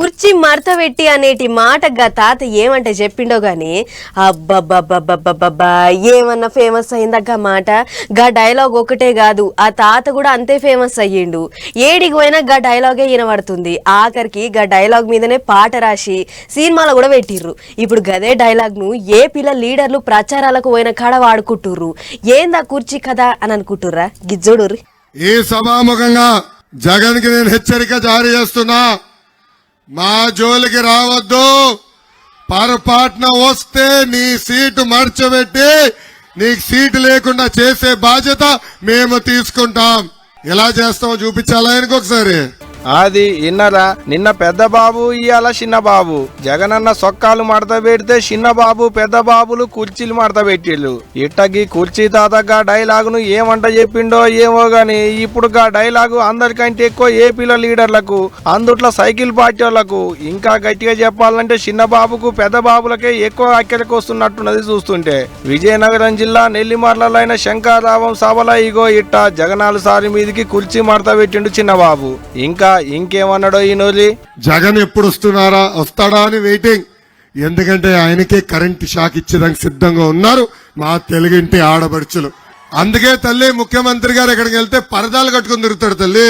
కుర్చీ మడత పెట్టి అనేటి మాట గా తాత ఏమంటే చెప్పిండో గాని అబ్బబ్బబ్బబ్బబ్బబ్బా ఏమన్నా ఫేమస్ అయిందక్క మాట? గా డైలాగ్ ఒకటే కాదు ఆ తాత కూడా అంతే ఫేమస్ అయ్యిండు. ఏడికి పోయినా గా డైలాగే వినబడుతుంది. ఆఖరికి గా డైలాగ్ మీదనే పాట రాసి సినిమాలో కూడా పెట్టిర్రు. ఇప్పుడు గదే డైలాగ్ను ఏ పిల్ల లీడర్లు ప్రచారాలకు పోయిన కాడ వాడుకుంటుర్రు? ఏందా కుర్చీ కదా అని అనుకుంటుర్రా? గిజ్జోడు ఈ సభాముఖంగా జగన్కి నేను హెచ్చరిక జారీ చేస్తున్నా. మా జోలికి రావద్దు. పొరపాటున వస్తే నీ సీటు మర్చబెట్టి నీకు సీటు లేకుండా చేసే బాధ్యత మేము తీసుకుంటాం. ఎలా చేస్తామో చూపించాలా ఇంకొకసారి అది ఇన్నరా నిన్న పెద్ద బాబు ఇయ్యాల చిన్న బాబు జగనన్న సొక్కాలు మడత పెడితే చిన్న బాబు పెద్ద బాబులు కుర్చీలు మడత పెట్టిళ్ళు. ఇట్టకి కుర్చీ తాతగా డైలాగును ఏమంట చెప్పిండో ఏమో గాని ఇప్పుడు గా డైలాగు అందరికంటే ఎక్కువ ఏపీల లీడర్లకు అందుట్లో సైకిల్ పార్టీ వాళ్ళకు ఇంకా గట్టిగా చెప్పాలంటే చిన్న బాబుకు పెద్ద బాబులకే ఎక్కువ అక్కడికి వస్తున్నట్టున్నది చూస్తుంటే. విజయనగరం జిల్లా నెల్లిమర్లలైన శంకరావం సభల ఇగో ఇట్ట జగనాలు సారి మీదికి కుర్చీ మడత పెట్టిండు చిన్నబాబు. ఇంకా ఇంకేమన్నాడో ఈ నోలి జగన్ ఎప్పుడు వస్తున్నారా వస్తాడా అని వెయిటింగ్ ఎందుకంటే ఆయనకే కరెంట్ షాక్ ఇచ్చేదానికి సిద్ధంగా ఉన్నారు మా తెలుగింటి ఆడబడుచులు అందుకే తల్లి ముఖ్యమంత్రి గారు ఎక్కడికి వెళ్తే పరదాలు కట్టుకుని తిరుగుతాడు తల్లి.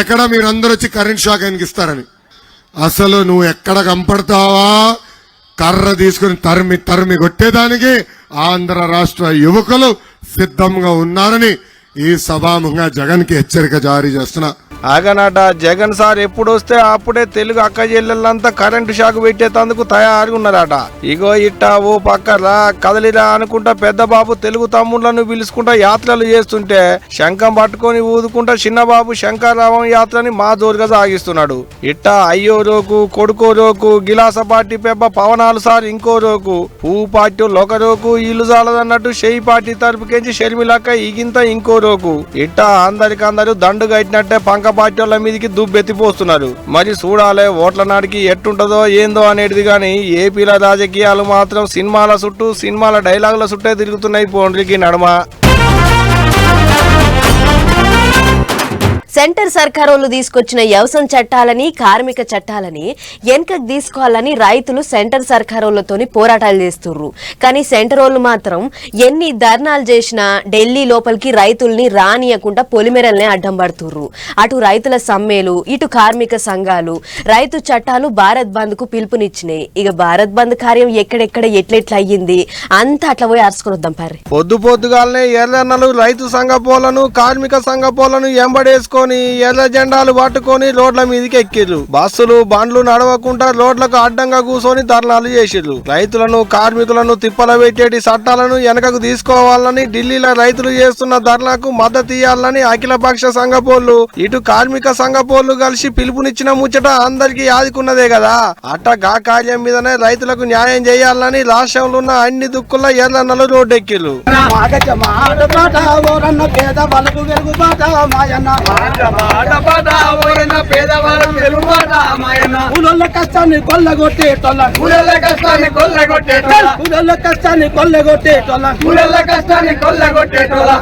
ఎక్కడ మీరందరూ వచ్చి కరెంట్ షాక్ ఆయనకి ఇస్తారని. అసలు నువ్వు ఎక్కడ కంపడతావా కర్ర తీసుకుని తరిమి తరిమి కొట్టేదానికి ఆంధ్ర రాష్ట్ర యువకులు సిద్ధంగా ఉన్నారని ఈ సభాముఖంగా జగన్కి హెచ్చరిక జారీ చేస్తున్నా. ఆగనట జగన్ సార్ ఎప్పుడొస్తే అప్పుడే తెలుగు అక్క చెల్లెళ్ళంతా కరెంటు షాక్ పెట్టేందుకు తయారుగున్నారట ఇగో ఇట్ట ఓ పక్కరా కదలిరా అనుకుంటా పెద్ద బాబు తెలుగు తమ్ముళ్ళను పిలుచుకుంటా యాత్రలు చేస్తుంటే శంఖం పట్టుకొని ఊదుకుంటా చిన్న బాబు శంకరరావం యాత్రని మా జోరుగా సాగిస్తున్నాడు. ఇట్ట అయ్యో రోకు కొడుకో రోకు గిలాస పార్టీ పెబ్బ పవనాలు సార్ ఇంకో రోకు పువ్వు పార్టీ ఒక రోకు ఇల్లు జాలదన్నట్టు షెయి పార్టీ తరపుకెంచి షర్మిలక్క ఇగింత ఇంకో రోకు. ఇట్టా అందరికందరూ దండు కట్టినట్టే పంక పార్టీ వాళ్ళ మీదకి దుబ్బెత్తిపోస్తున్నారు. మరి చూడాలే ఓట్ల నాటికి ఎట్టుంటదో ఏందో అనేది కానీ ఏపీల రాజకీయాలు మాత్రం సినిమాల చుట్టూ సినిమాల డైలాగుల చుట్టే తిరుగుతున్నాయి పోండ్రికి నడమ. సెంటర్ సర్కారోళ్ళు తీసుకొచ్చిన వ్యవసాయ చట్టాలని కార్మిక చట్టాలని వెనకకు తీసుకోవాలని రైతులు సెంటర్ సర్కారోళ్ళతోని పోరాటాలు చేస్తుర్రు. కానీ సెంటర్ వాళ్ళు మాత్రం ఎన్ని ధర్నాలు చేసినా ఢిల్లీ లోపలికి రైతుల్ని రానియకుండా పొలిమెరల్నే అడ్డం పడుతుర్రు. అటు రైతుల సమ్మెలు ఇటు కార్మిక సంఘాలు రైతు చట్టాలు భారత్ బంద్కు పిలుపునిచ్చినాయి. ఇక భారత్ బంద్ కార్యం ఎక్కడెక్కడ ఎట్లెట్లా అయ్యింది అంతా అట్లా పోయి అరుచుకొని వద్దాం పర్రి. పొద్దు పొద్దుగాలనే ఎర్రన్నలు రైతు సంఘ పోలను కార్మిక సంఘ పోలను ఎంబడేసుకొని ఎర్ర జెండాలు పట్టుకొని రోడ్ల మీదకి ఎక్కిర్రు. బస్సులు బండ్లు నడవకుండా రోడ్లకు అడ్డంగా కూర్చొని ధర్నాలు చేసిర్రు. రైతులను కార్మికులను తిప్పల పెట్టేటి చట్టాలను వెనకకు తీసుకోవాలని ఢిల్లీలో రైతులు చేస్తున్న ధర్నాకు మద్దతు ఇవ్వాలని అఖిలపక్ష సంఘపోళ్ళు ఇటు కార్మిక సంఘపోళ్ళు కలిసి పిలుపునిచ్చిన ముచ్చట అందరికీ ఆదుకున్నదే కదా. అట్ట గా కార్యం మీదనే రైతులకు న్యాయం చేయాలని రాష్ట్రంలో ఉన్న అన్ని దుక్కుల ఎర్రన్నలు రోడ్డెక్కిర్రు. మాగచ్చ మాట పాట ఓరన్న పేద వాళ్ళకు వెలుగు పాట మాయన్న కష్టాన్ని కొల్లగొట్టేటోళ్ళ ఊళ్ళ కష్టాన్ని కష్టాన్ని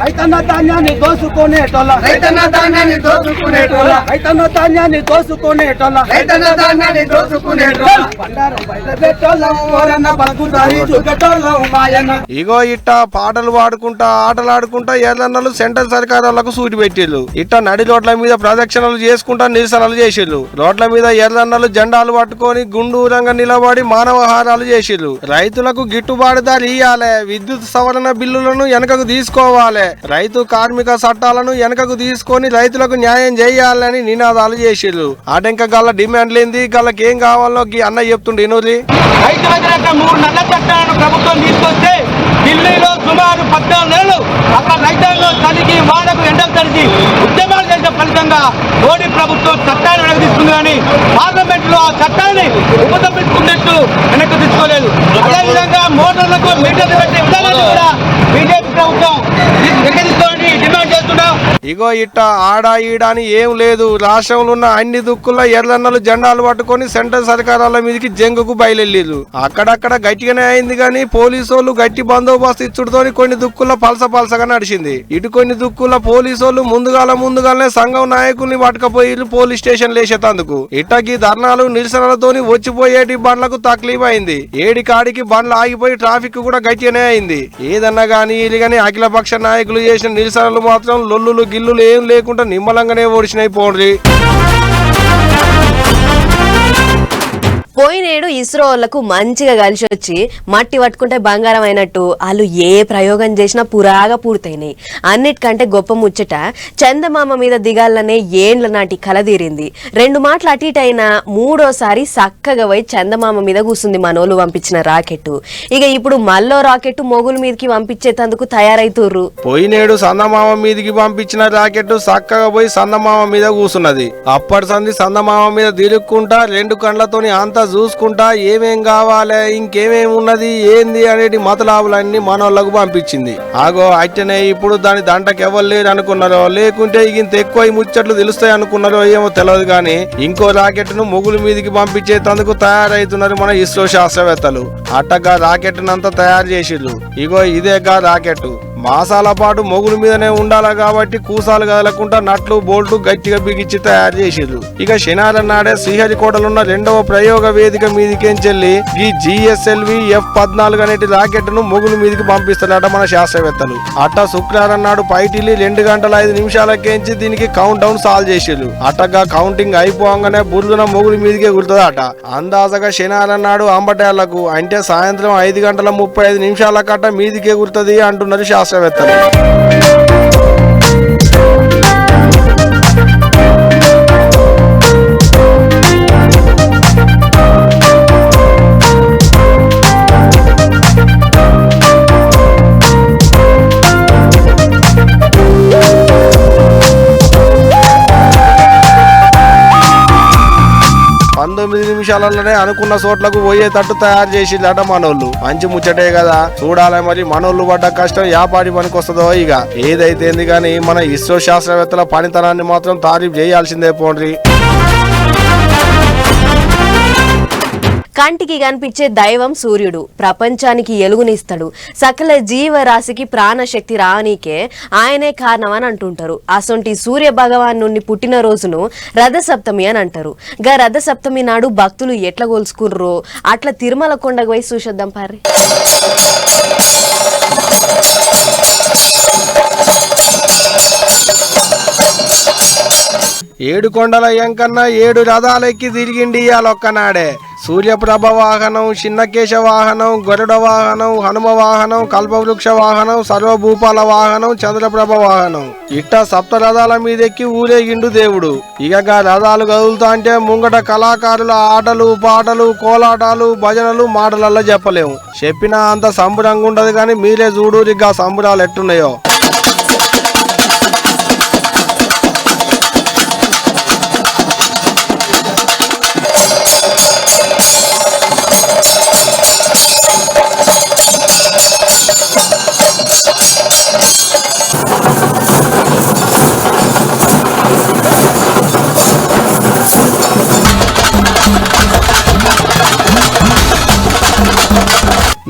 రైతన్న ధాన్యాన్ని దోసుకునేటోళ్ళ రైతన్న ధాన్యాన్ని దోచుకునేటోళ్ళ రైతన్న ధాన్యాన్ని దోసుకునేటోళ్ళ రైతన్న ధాన్యాన్ని బండారం బయట ఓరన్న మాయన్న. ఇగో ఇట్ట పాటలు పాడుకుంటా ఆటలాడుకుంటా ఎర్రన్నలు సెంట్రల్ సర్కారులకు సూటి పెట్టిళ్ళు ఇట్ట నడిలో రోడ్ల మీద ప్రదక్షిణలు చేసుకుంటా నిరసనలు చేసిర్రు రోడ్ల మీద ఎర్రన్నలు జెండాలు పట్టుకొని గుండూరంగా నిలబడి మానవహారాలు చేసిర్రు రైతులకు గిట్టుబాటు ధర ఇయ్యాలే. విద్యుత్ సవరణ బిల్లులను వెనకకు తీసుకోవాలి. రైతు కార్మిక చట్టాలను వెనకకు తీసుకొని రైతులకు న్యాయం చేయాలని నినాదాలు చేసిర్రు ఆటంక గల డిమాండ్ లేనిది గల్లకి ఏం కావాలో గీ అన్న చెప్తుండే ఇనూరి మూడు నల్ల చట్టాలను ప్రభుత్వం తీసుకొస్తే ఢిల్లీలో సుమారు పద్నాలుగు నెలలు అక్కడ రైతాంగం చలికి వానకు ఎండకు తడిచి ఉద్యమాలు చేసిన ఫలితంగా మోడీ ప్రభుత్వం చట్టాన్ని వెనక్కి తీసుకుంది కానీ పార్లమెంట్లో ఆ చట్టాన్ని ఉపసంపించుకున్నట్టు వెనక్కి తీసుకోలేదు. అదేవిధంగా మోటార్లకు మీటర్లు పెట్టే విధానాన్ని కూడా బీజేపీ ప్రభుత్వం వెనక్కి తీసుకోవాలని డిమాండ్ చేస్తున్నాం ఇగో ఇట్ట ఆడ ఈడ అని ఏం లేదు. రాష్ట్రంలో ఉన్న అన్ని దుక్కుల్లో ఎర్రన్నలు జెండాలు పట్టుకొని సెంట్రల్ సర్కారాల మీదకి జంగుకు బయలుదేరు అక్కడక్కడ గట్టిగానే అయింది కానీ పోలీసు గట్టి బందోబస్తు ఇచ్చుడుతోని కొన్ని దుక్కుల్లో పలస పలసగా నడిచింది. ఇటు కొన్ని దుక్కుల పోలీసు ముందుగాల ముందుగానే సంఘం నాయకుల్ని పట్టుకపోయి పోలీస్ స్టేషన్ లేచేతందుకు ఇట్టకి ధర్నాలు నిరసనలతోని వచ్చిపోయేటి బండ్లకు తక్లీఫ్ అయింది ఏడి కాడికి బండ్లు ఆగిపోయి ట్రాఫిక్ కూడా గట్టిగానే అయింది. ఏదన్నా కానీ ఇది గానీ అఖిలపక్ష నాయకులు చేసిన నిరసనలు మాత్రం లొల్లులు గిల్లులు ఏం లేకుండా నిమ్మలంగానే ఓడిచినాయి పోండి పోయినేడు ఇస్రో వాళ్ళకు మంచిగా కలిసి వచ్చి మట్టి పట్టుకుంటే బంగారం అయినట్టు వాళ్ళు ఏ ప్రయోగం చేసినా పురాగా పూర్తయినాయి. అన్నిటికంటే గొప్ప ముచ్చట చందమామ మీద దిగాలనే ఏండ్ల నాటి కల తీరింది. రెండు మాటలు అటు ఇటు అయినా మూడోసారి చక్కగా పోయి చందమామ మీద కూసుంది మనోళ్ళు పంపించిన రాకెట్ ఇక ఇప్పుడు మళ్ళో రాకెట్ మొగుల మీదకి పంపించేటందుకు తయారైతుర్రు. పోయినేడు చందమామ మీదకి పంపించిన రాకెట్ చక్కగా పోయి చందమామ మీద కూసున్నది. అప్పటి సంది చందమామ మీద తిరుక్కుంటా రెండు కండ్లతోని అంతా చూసుకుంటా ఏమేం కావాలి ఇంకేమేం ఉన్నది ఏంది అనేటి మతలాభులన్నీ మనోళ్ళకు పంపించింది. ఆగో అట్టనే ఇప్పుడు దాని దంటకి ఎవరు లేరు అనుకున్నారో లేకుంటే ఇంత ఎక్కువ ముచ్చట్లు తెలుస్తాయి అనుకున్నారో ఏమో తెలియదు కానీ ఇంకో రాకెట్ను మొగుల మీదికి పంపించేందుకు తయారైతున్నారు మన ఇస్రో శాస్త్రవేత్తలు. అట్టగా రాకెట్ నంతా తయారు చేసిర్రు. ఇగో ఇదేగా రాకెట్ మాసాల పాటు మొగుల మీదనే ఉండాలి కాబట్టి కూసాలు కదలకుండా నట్లు బోల్టు గట్టిగా బిగించి తయారు చేసిర్రు. ఇక శనాల నాడే శ్రీహరికోటలున్న రెండవ ప్రయోగ వేదిక మీదికెంచెల్లి ఈ జిఎస్ఎల్వి ఎఫ్ పద్నాలుగు అనేటి రాకెట్ను మొగుల మీదికి పంపిస్తున్నారట మన శాస్త్రవేత్తలు. అట్ట శుక్రవారం నాడు పైటిల్లి రెండు గంటల ఐదు నిమిషాలకేంచి దీనికి కౌంట్ డౌన్ సాల్వ్ చేసిర్రు. అట్టగా కౌంటింగ్ అయిపోగానే బుర్రున మొగుల మీదకే గుర్తుందట అందాజగా శనివారం నాడు అంబటేళ్ళకు అంటే సాయంత్రం ఐదు గంటల ముప్పై ఐదు నిమిషాల కట్ట మీదికే గుర్తుంది అంటున్నారు శాస్త్ర አጨበጠበ። నిమిషాలలోనే అనుకున్న చోట్లకు పోయేటట్టు తయారు చేసిందట మనోళ్ళు. మంచి ముచ్చటే కదా. చూడాలి మరి మనోళ్ళు పడ్డ కష్టం యాపాడి పనికొస్తుందో ఇక. ఏదైతేంది కానీ మన ఇస్రో శాస్త్రవేత్తల పనితనాన్ని మాత్రం తారీఫ్ చేయాల్సిందే పోండ్రి. కంటికి కనిపించే దైవం సూర్యుడు. ప్రపంచానికి ఎలుగునిస్తాడు. సకల జీవరాశికి ప్రాణశక్తి రానీకే ఆయనే కారణం అని అంటుంటారు. అసొంటి సూర్య భగవాన్ నుండి పుట్టిన రోజును రథసప్తమి అని అంటారు. గా రథసప్తమి నాడు భక్తులు ఎట్లా కొలుసుకుర్రో అట్లా తిరుమల కొండకు పోయి చూసొద్దాం పారి ఏడు కొండల ఎంకన్న ఏడు రథాలెక్కి తిరిగిండి ఒక్కనాడే. సూర్యప్రభ వాహనం చిన్నకేశ వాహనం గరుడ వాహనం హనుమ వాహనం కల్పవృక్ష వాహనం సర్వభూపాల వాహనం చంద్రప్రభ వాహనం. ఇట్ట సప్త రథాల మీదెక్కి ఊరేగిండు దేవుడు. ఇక రథాలు కదులుతా అంటే ముంగట కళాకారుల ఆటలు పాటలు కోలాటాలు భజనలు మాటలల్లో చెప్పలేము. చెప్పినా అంత సంబరంగా ఉండదు కానీ మీరే చూడూరిగా సంబురాలు సంబరాలు ఎట్టున్నాయో.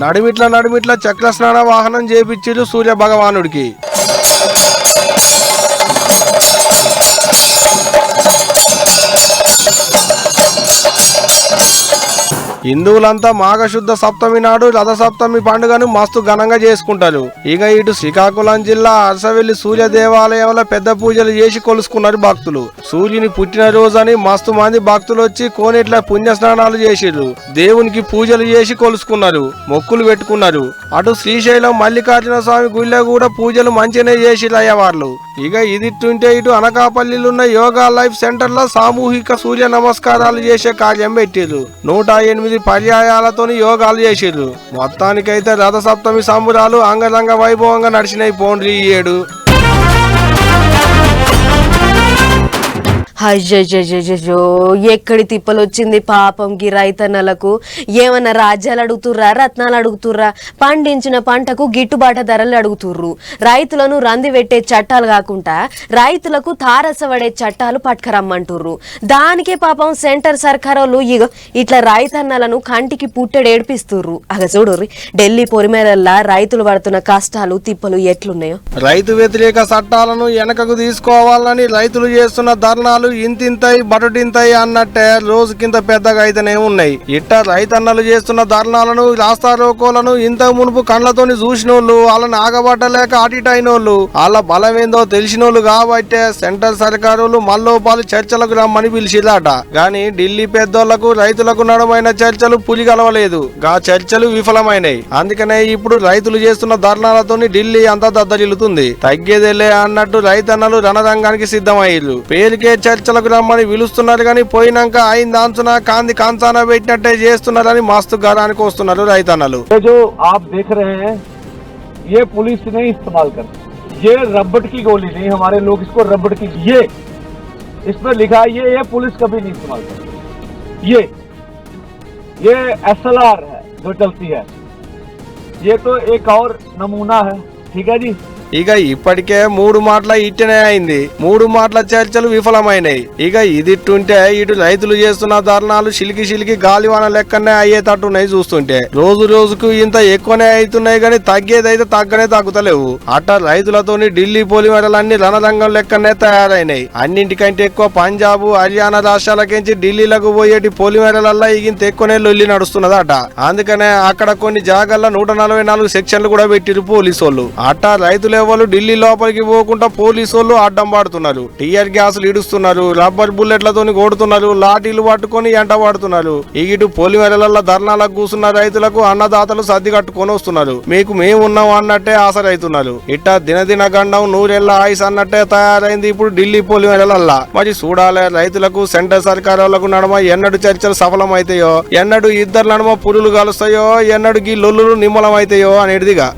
నడిమిట్ల నడిమిట్ల చక్ర స్నాన వాహనం చేపించాడు సూర్య భగవానుడికి హిందువులంతా మాఘశుద్ధ సప్తమి నాడు రథ సప్తమి పండుగను మస్తు ఘనంగా చేసుకుంటారు. ఇక ఇటు శ్రీకాకుళం జిల్లా అరసవెల్లి సూర్య దేవాలయంలో పెద్ద పూజలు చేసి కొలుసుకున్నారు భక్తులు. సూర్యుని పుట్టినరోజు అని మస్తు మంది భక్తులు వచ్చి కోనేట్ల పుణ్య స్నానాలు చేసిర్రు. దేవునికి పూజలు చేసి కొలుసుకున్నారు మొక్కులు పెట్టుకున్నారు. అటు శ్రీశైలం మల్లికార్జున స్వామి గుళ్ళో కూడా పూజలు మంచిగానే చేసిర్రు అయ్యవార్లు. ఇక ఇదిట్టుంటే ఇటు అనకాపల్లిలో ఉన్న యోగా లైఫ్ సెంటర్లో సామూహిక సూర్య నమస్కారాలు చేసే కార్యం పెట్టిర్రు. నూట ఎనిమిది పర్యాయాలతోని యోగాలు చేసిర్రు. మొత్తానికైతే రథ సప్తమి సంబురాలు అంగరంగ వైభవంగా నడిచినాయి పోండ్రి ఈ ఏడు. అయ్యో ఎక్కడి తిప్పలు వచ్చింది పాపం గి రైతన్నలకు? ఏమన్నా రాజ్యాలు అడుగుతుర్రా రత్నాలు అడుగుతుర్రా? పండించిన పంటకు గిట్టుబాటు ధరలు అడుగుతుర్రు. రైతులను రంది పెట్టే చట్టాలు కాకుండా రైతులకు తారసపడే చట్టాలు పట్టుకరమ్మంటుర్రు. దానికే పాపం సెంటర్ సర్కారోళ్ళు ఇగో ఇట్లా రైతన్నలను కంటికి పుట్టెడు ఏడిపిస్తుర్రు. అగ చూడుర్రి ఢిల్లీ పొరిమేరల్లా రైతులు పడుతున్న కష్టాలు తిప్పలు ఎట్లున్నాయో? రైతు వ్యతిరేక చట్టాలను వెనకకు తీసుకోవాలని రైతులు చేస్తున్న ధర్నాలు ఇంతింతై ఇంతాయి అన్నట్టే రోజు కింద పెద్దగా అయితేనే ఉన్నాయి. ఇట్ట రైతన్నలు చేస్తున్న ధర్నాలను రాస్తారోకోలను ఇంత మునుపు కళ్ళతోని చూసినోళ్ళు వాళ్ళని ఆగబట్టలేక అటిటైనోళ్ళు వాళ్ళ బలం ఏందో తెలిసినోళ్ళు కాబట్టే సెంట్రల్ సర్కారులు మల్లోపాలు చర్చలకు రమ్మని పిలిచిరాట గాని ఢిల్లీ పెద్దోళ్ళకు రైతులకు నడుమైన చర్చలు పులి కలవలేదు. గా చర్చలు విఫలమైనాయి. అందుకనే ఇప్పుడు రైతులు చేస్తున్న ధర్నాలతోని ఢిల్లీ అంతా దద్దరిల్లుతుంది. తగ్గేదేలే అన్నట్టు రైతన్నలు రణరంగానికి సిద్ధమయ్యారు పేరుకే చర్చ రమ్మని పిలుస్తున్నారు కానీ పోయినాక అయింది అంచున కాంది కాంచాన పెట్టినట్టే చేస్తున్నారని మస్తు గారానికి వస్తున్నారు రైతన్నలు ये जो आप देख रहे हैं ये पुलिस नहीं इस्तेमाल करती ये रबड़ की गोली नहीं हमारे लोग इसको रबड़ की ये इसमें लिखा है ये ये पुलिस कभी नहीं इस्तेमाल करती ये ये एसएलआर है जो चलती है ये तो एक और नमूना है ठीक है जी ఇక ఇప్పటికే మూడు మాటల ఇట్టనే అయింది. మూడు మాటల చర్చలు విఫలమైనాయి. ఇక ఇదిట్టుంటే ఇటు రైతులు చేస్తున్న ధర్నాలు చిలికి చిలికి గాలివాన లెక్కనే అయ్యేటట్టున్నాయి చూస్తుంటే. రోజు రోజుకు ఇంత ఎక్కువనే అవుతున్నాయి కానీ తగ్గేదైతే తగ్గనే తగ్గుతలేవు. అట్ట రైతులతోని ఢిల్లీ పోలిమెడలన్నీ రణరంగం లెక్కనే తయారైనాయి. అన్నింటికంటే ఎక్కువ పంజాబ్ హర్యానా రాష్ట్రాలకించి ఢిల్లీలకు పోయేటి పోలిమెడలల్లా ఇగింత ఎక్కువనే లొల్లి నడుస్తున్నదట. అందుకనే అక్కడ కొన్ని జాగాల్లో నూట నలభై నాలుగు సెక్షన్లు కూడా పెట్టిరు పోలీసు వాళ్ళు అట్ట రైతులే వాళ్ళు ఢిల్లీ లోపలికి పోకుండా పోలీసు వాళ్ళు అడ్డం పాడుతున్నారు. టీఆర్ గ్యాసులు ఇడుస్తున్నారు రబ్బర్ బుల్లెట్లతోని కొడుతున్నారు. లాఠీలు పట్టుకొని ఎంట పడుతున్నారు. ఇటు పొలిమేరల ధర్నాలకు కూసున్న రైతులకు అన్నదాతలు సర్ది కట్టుకొని వస్తున్నారు. మీకు మేము ఉన్నాం అన్నట్టే ఆసరైతున్నారు ఇట్టా దినదిన గండం నూరెళ్ళ ఆయుస్ అన్నట్టే తయారైంది ఇప్పుడు ఢిల్లీ పొలిమేరలల్లా మరి చూడాలి రైతులకు సెంటర్ సర్కారులకు నడమ ఎన్నడు చర్చలు సఫలమైతాయో ఎన్నడు ఇద్దరు నడమ పురులు కలుస్తాయో ఎన్నడు గీ లొల్లులు నిమ్మలమైతాయో అనేటిదిగా.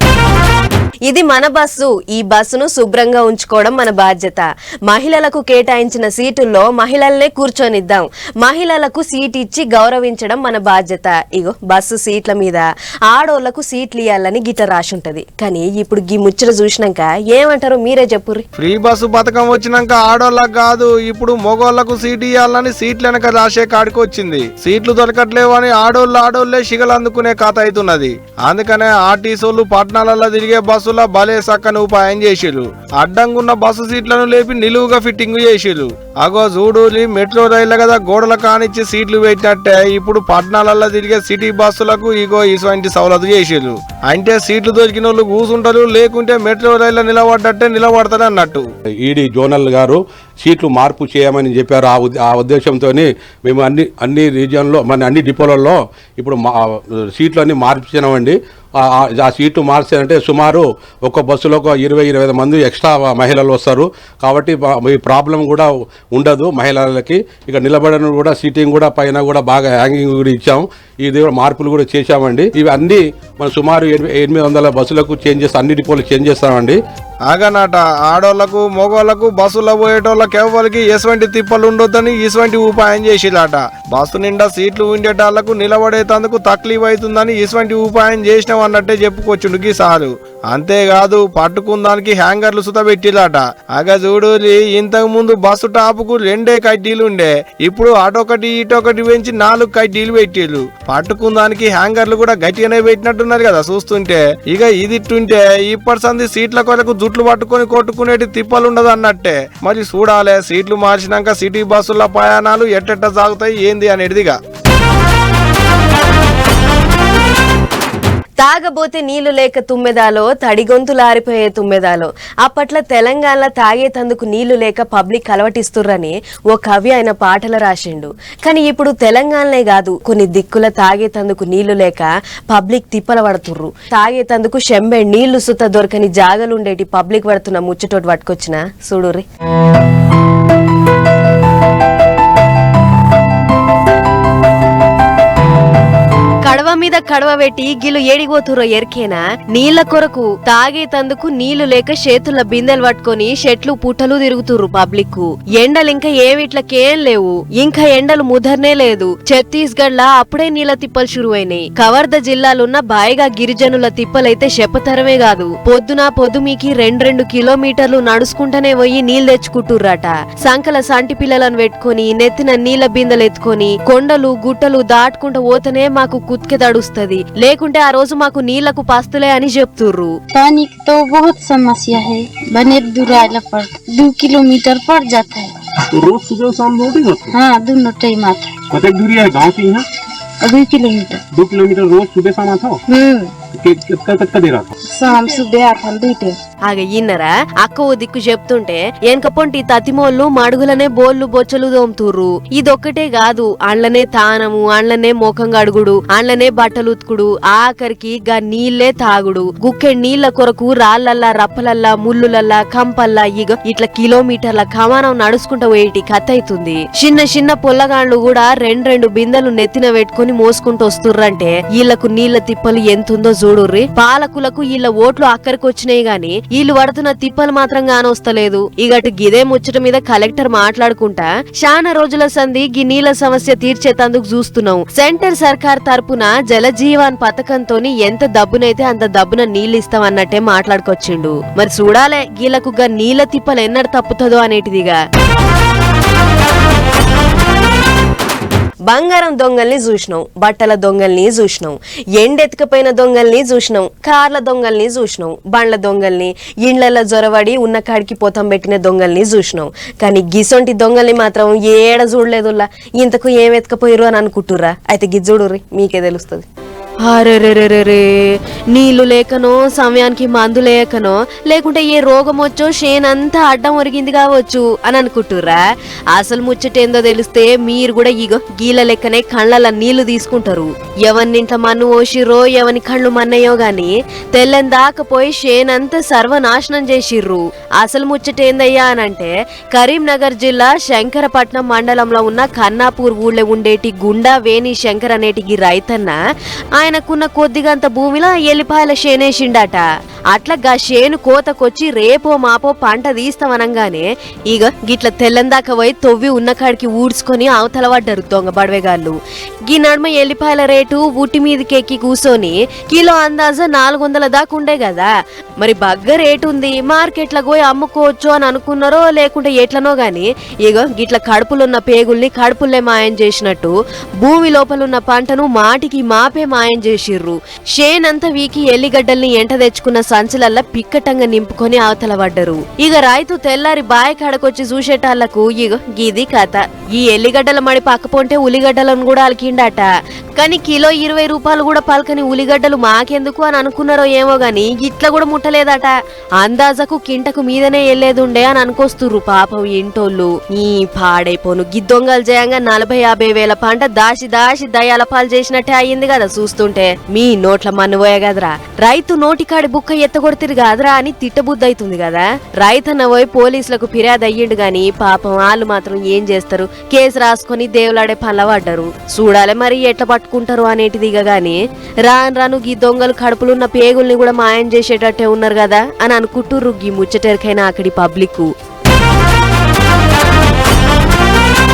ఇది మన బస్సు. ఈ బస్సును శుభ్రంగా ఉంచుకోవడం మన బాధ్యత. మహిళలకు కేటాయించిన సీటుల్లో మహిళల్నే కూర్చొనిద్దాం. మహిళలకు సీట్ ఇచ్చి గౌరవించడం మన బాధ్యత. ఇగో బస్సు సీట్ల మీద ఆడోళ్ళకు సీట్లు ఇవ్వాలని గిట రాసుంటది. కానీ ఇప్పుడు గీ ముచ్చట చూసినాక ఏమంటారు మీరే చెప్పుర్రి. ఫ్రీ బస్సు పథకం వచ్చినాక ఆడోళ్ళకి కాదు ఇప్పుడు మగోళ్ళకు సీట్ ఇవ్వాలని సీట్లు వెనక రాసే కాడికి వచ్చింది. సీట్లు దొరకట్లేవు అని ఆడోళ్ళు ఆడోళ్ళే షిగలు అందుకునే కథ అవుతున్నది. అందుకనే ఆర్టీసీలు పట్టణాలలో తిరిగే బస్సుల భలే సక్కను ఉపాయం చేసిరు అడ్డంగున్న బస్సు సీట్లను లేపి నిలువుగా ఫిట్టింగ్ చేసిరు అగో జూడూలి మెట్రో రైళ్ళ కదా గోడల కానిచ్చి సీట్లు పెట్టినట్టే. ఇప్పుడు పట్టణాలలో తిరిగే సిటీ బస్సులకు ఇగో ఇటువంటి సవలతు చేసిరు అంటే సీట్లు దొరికిన వాళ్ళు కూసుంటారు లేకుంటే మెట్రో రైల్లో నిలబడ్డట్టే నిలబడతారు అన్నట్టు ఈడీ జోనల్ గారు సీట్లు మార్పు చేయమని చెప్పారు. ఆ ఆ ఉద్దేశంతో మేము అన్ని అన్ని రీజియన్లో మన అన్ని డిపోలలో ఇప్పుడు మా సీట్లు అన్ని మార్చినామండి ఆ- ఆ- సీట్లు మార్చారంటే సుమారు ఒక బస్సులో ఒక ఇరవై ఇరవై ఐదు మంది ఎక్స్ట్రా మహిళలు వస్తారు. కాబట్టి ఈ ప్రాబ్లం కూడా ఉండదు మహిళలకి. ఇక నిలబడడం కూడా సీటింగ్ కూడా పైన కూడా బాగా హ్యాంగింగ్ కూడా ఇచ్చాం. ఇది కూడా మార్పులు కూడా చేశామండి. ఇవి అన్ని మనం సుమారు ఎనిమిది వందల బస్సులకు చేంజ్ చేస్తాం అన్ని డిపోలు చేంజ్ చేస్తామండి. ఆగనాట ఆడోళ్ళకు మగోళ్ళకు బస్సులో పోయేటోళ్ళకి ఎవరికి ఎటువంటి తిప్పలు ఉండొద్దని ఇటువంటి ఉపాయం చేసిలాట. బస్సు నిండా సీట్లు ఉండేటాళ్ళకు నిలబడేటందుకు తక్లీఫ్ అవుతుందని ఇటువంటి ఉపాయం చేసినాం అన్నట్టే చెప్పుకొచ్చుండు సారు. అంతేకాదు పట్టుకుందానికి హ్యాంగర్లు సుత పెట్టిలాట అగ చూడు ఇంతకు ముందు బస్సు టాపుకు రెండే కడ్డీలు ఉండే. ఇప్పుడు అటొకటి ఇటొకటి పెంచి నాలుగు కడ్డీలు పెట్టిళ్ళు పట్టుకుందానికి హ్యాంగర్లు కూడా గట్టిగానే పెట్టినట్టున్నారు కదా చూస్తుంటే. ఇక ఇదిట్టుంటే ఇప్పటి సంది సీట్ల కొరకు జుట్లు పట్టుకొని కొట్టుకునేటి తిప్పలు ఉండదు అన్నట్టే. మరి చూడాలే సీట్లు మార్చినాక సిటీ బస్సుల ప్రయాణాలు ఎట్టెట్ట సాగుతాయి ఏంది అనేటిదిగా. తాగబోతే నీళ్ళు లేక తుమ్మెదాలో తడిగొంతులారిపోయే తుమ్మెదాలో. అప్పట్లో తెలంగాణలో తాగేతందుకు నీళ్ళు లేక పబ్లిక్ అలవటిస్తుర్రని ఓ కవి ఆయన పాటలు రాసిండు. కానీ ఇప్పుడు తెలంగాణనే కాదు కొన్ని దిక్కుల తాగేతందుకు నీళ్ళు లేక పబ్లిక్ తిప్పల పడుతుర్రు. తాగేతందుకు షెంబె నీళ్ళు సుత దొరకని జాగలుండేటి పబ్లిక్ పడుతున్న ముచ్చటోటి పట్టుకొచ్చిన? చూడుర్రి. మీద కడవ పెట్టి గిలు ఏడిపోతురో ఎరికేనా? నీళ్ళ కొరకు తాగేతందుకు నీళ్ళు లేక చేతుల బిందెలు పట్టుకొని షెట్లు పుట్టలు తిరుగుతుర్రు పబ్లిక్ ఎండలు ఇంకా ఏమిట్లకేం లేవు. ఇంకా ఎండలు ముదర్నే లేదు. ఛత్తీస్గఢ్ లా అప్పుడే నీళ్ళ తిప్పలు శురువైనాయి కవర్ద జిల్లాలున్న బాయిగా గిరిజనుల తిప్పలైతే చెప్పతరమే కాదు. పొద్దున పొద్దుమీకి రెండు రెండు కిలోమీటర్లు నడుచుకుంటూనే పోయి నీళ్ళు తెచ్చుకుంటుర్రట. సంకల సంటి పిల్లలను పెట్టుకొని నెత్తిన నీళ్ళ బిందెలు ఎత్తుకొని కొండలు గుట్టలు దాటుకుంటూ పోతేనే మాకు కుత్కె తడుస్తుంది లేకుంటే ఆ రోజు మాకు నీళ్లకు పస్తులే అని చెప్తుర్రు पानी की तो बहुत समस्या है बने दूर आला पर दो किलोमीटर पड़ जाता है तो रोज सुबह शाम रोटी होती हाँ दोनों टाइम आता है कतक दूरी है गाँव से यहाँ दो किलोमीटर दो किलोमीटर रोज सुबह शाम आता हो हम्म ఆగ ఇన్నరా అక్క ఓ దిక్కు చెప్తుంటే ఎనకపోంటి తతిమోళ్ళు మడుగులనే బోళ్ళు బొచ్చలు ఇది ఇదొక్కటే కాదు అండ్లనే తానము అండ్లనే మోఖం గడుగుడు అండ్లనే బట్టలు ఉతుకుడు ఆఖరికి గా నీళ్ళే తాగుడు. గుక్కె నీళ్ళ కొరకు రాళ్ళల్లా రప్పలల్లా ముళ్ళులల్లా కంపల్లా ఇగ ఇట్లా కిలోమీటర్ల కమానం నడుచుకుంటూ పోయేటి కథ అవుతుంది చిన్న చిన్న పొల్లగాండ్లు కూడా రెండు రెండు బిందెలు నెత్తిన పెట్టుకుని మోసుకుంటూ వస్తుర్రంటే వీళ్ళకు నీళ్ళ తిప్పలు ఎంతుందో చూడుర్రి. పాలకులకు వీళ్ళ ఓట్లు అక్కడికి వచ్చినాయి గాని వీళ్ళు పడుతున్న తిప్పలు మాత్రం గానొస్తలేదు. ఇగటు గిదే ముచ్చట మీద కలెక్టర్ మాట్లాడుకుంటా చాలా రోజుల సంధి గి నీళ్ళ సమస్య తీర్చేతందుకు చూస్తున్నాం సెంటర్ సర్కార్ తరపున జలజీవన్ పథకంతోని ఎంత దబ్బునైతే అంత దబ్బున నీళ్ళు ఇస్తాం అన్నట్టే మాట్లాడుకొచ్చిండు. మరి చూడాలే గీలకు నీళ్ళ తిప్పలు ఎన్నడ తప్పుతుందో అనేటిదిగా. బంగారం దొంగల్ని చూసినాం బట్టల దొంగల్ని చూసినాం ఎండెత్తుకపోయిన దొంగల్ని చూసినాం కార్ల దొంగల్ని చూసినాం బండ్ల దొంగల్ని ఇండ్లలో జొరవడి ఉన్న కాడికి పోతం పెట్టిన దొంగల్ని చూసినాం. కానీ గిసొంటి దొంగల్ని మాత్రం ఏడ చూడలేదుల్లా. ఇంతకు ఏం ఎత్తుకపోయిరు అని అనుకుంటుర్రా? అయితే గిజ్జుడుర్రి మీకే తెలుస్తుంది. అరెరెరెరే నీళ్ళు లేకనో సమయానికి మందు లేకనో లేకుంటే ఏ రోగం వచ్చో షేనంతా అడ్డం ఒరిగింది కావచ్చు అని అనుకుంటుర్రా. అసలు ముచ్చటేందో తెలిస్తే మీరు కూడా ఇగో గీల లెక్కనే కళ్ళల నీళ్ళు తీసుకుంటారు. ఎవరినింట్లో మన్ను ఓసిర్రో ఎవని కళ్ళు మన్నయ్యో గాని తెల్లని దాకపోయి షేనంతా సర్వనాశనం చేసిర్రు. అసలు ముచ్చటేందయ్యా అనంటే కరీంనగర్ జిల్లా శంకరపట్నం మండలంలో ఉన్న కన్నాపూర్ ఊళ్ళో ఉండేటి గుండా వేణి శంకర్ అనేటి రైతన్న ఆయనకున్న కొద్దిగంత భూమిలో ఎల్లిపాయల షేనేసిండట అట్లా గా షేను కోతకొచ్చి రేపో మాపో పంట తీస్తామనంగానే ఇక గిట్ల తెల్లందాక పోయి తొవ్వి ఉన్న కాడికి ఊడ్చుకొని అవతల పడ్డారు దొంగ బడవేగాళ్ళు. గీ నడుమ ఎల్లిపాయల రేటు ఉట్టి మీదకెక్కి కూసోని కిలో అందాజ నాలుగు వందల దాకా ఉండే కదా మరి బగ్గ రేటు ఉంది మార్కెట్లో పోయి అమ్ముకోవచ్చు అని అనుకున్నారో లేకుంటే ఎట్లనో గాని ఇగో గిట్ల కడుపులున్న పేగుల్ని కడుపుల్లే మాయం చేసినట్టు భూమి లోపలున్న పంటను మాటికి మాపే మాయం చేసిర్రు. షేనంతా వీకి ఎల్లిగడ్డల్ని ఎంట తెచ్చుకున్న సంచులల్లా పిక్కటంగా నింపుకొని అవతల పడ్డరు ఇక రైతు తెల్లారి బాయ్ కాడకొచ్చి చూసేటాళ్ళకు ఇగో గీది కథ. ఈ ఎల్లిగడ్డల మడి పక్కపోంటే ఉల్లిగడ్డలను కూడా అలికిండట. కానీ కిలో ఇరవై రూపాయలు కూడా పలకని ఉల్లిగడ్డలు మాకెందుకు అని అనుకున్నారో ఏమో గాని ఇట్లా కూడా ముట్టలేదట. అందాజకు కింటకు మీదనే వెళ్ళేదుండే అని అనుకొస్తుర్రు పాపం ఇంటోళ్ళు. ఈ పాడైపోను గిద్దొంగలు చేయంగా నలభై యాభై వేల పంట దాసి దాసి దయాల పాలు చేసినట్టే అయ్యింది కదా చూస్తుంటే. మీ నోట్ల మన్నుపోయే కదరా. రైతు నోటికాడి బుక్క ఎత్తగొడుతురు కాదురా అని తిట్టబుద్దైతుంది కదా. రైతన్న పోయి పోలీసులకు ఫిర్యాదు అయ్యిండు గాని పాపం వాళ్ళు మాత్రం ఏం చేస్తారు? కేసు రాసుకొని దేవులాడే పనుల పడ్డారు. చూడాలి మరి ఎట్లా కట్టుకుంటారు అనేటిదిగా కానీ రాను రాను గీ దొంగలు కడుపులున్న పేగుల్ని కూడా మాయం చేసేటట్టే ఉన్నారు కదా అని అనుకుంటుర్రు గీ ముచ్చటెరకైనా అక్కడి పబ్లిక్